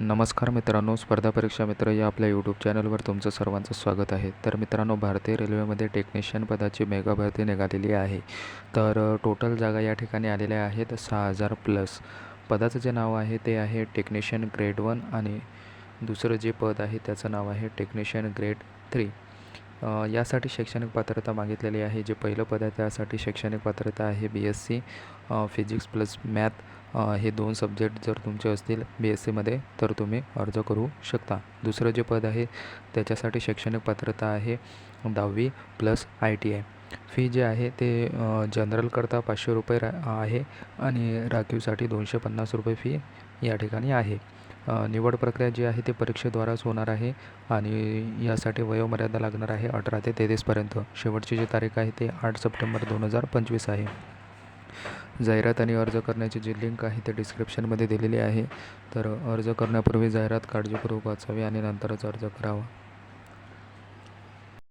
नमस्कार मित्रांनो स्पर्धा परीक्षा मित्र या आपल्या यूट्यूब चॅनलवर तुमचं सर्वांचं स्वागत आहे. तर मित्रांनो भारतीय रेल्वेमध्ये टेक्निशियन पदाची मेगा भरती निघालेली आहे. तर टोटल जागा या ठिकाणी आलेल्या आहेत सहा हजार प्लस पदाचं जे नाव आहे ते आहे टेक्निशियन ग्रेड वन आणि दुसरं जे पद आहे त्याचं नाव आहे टेक्निशियन ग्रेड थ्री यासाठी शैक्षणिक पात्रता मागितलेली आहे. जे पहिलं पद आहे त्यासाठी शैक्षणिक पात्रता आहे B S C physics plus math हे दोन सब्जेक्ट जर तुमचे असतील बी एस सीमध्ये तर तुम्ही अर्ज करू शकता. दुसरं जे पद आहे त्याच्यासाठी शैक्षणिक पात्रता आहे दहावी plus I T I fee जे आहे ते जनरलकरता पाचशे रुपये रा आहे आणि राखीवसाठी दोनशे पन्नास रुपये फी या ठिकाणी आहे. निवड प्रक्रिया जी आहे ती परीक्षेद्वाराच होणार आहे आणि यासाठी वयोमर्यादा लागणार आहे अठरा ते तेवीसपर्यंत शेवटची जी तारीख आहे ते आठ सप्टेंबर दोन हजार पंचवीस आहे. जाहिरात आणि अर्ज करण्याची जी लिंक आहे ते डिस्क्रिप्शनमध्ये दिलेली आहे. तर अर्ज करण्यापूर्वी जाहिरात काळजीपूर्वक वाचावी आणि नंतरच अर्ज करावा.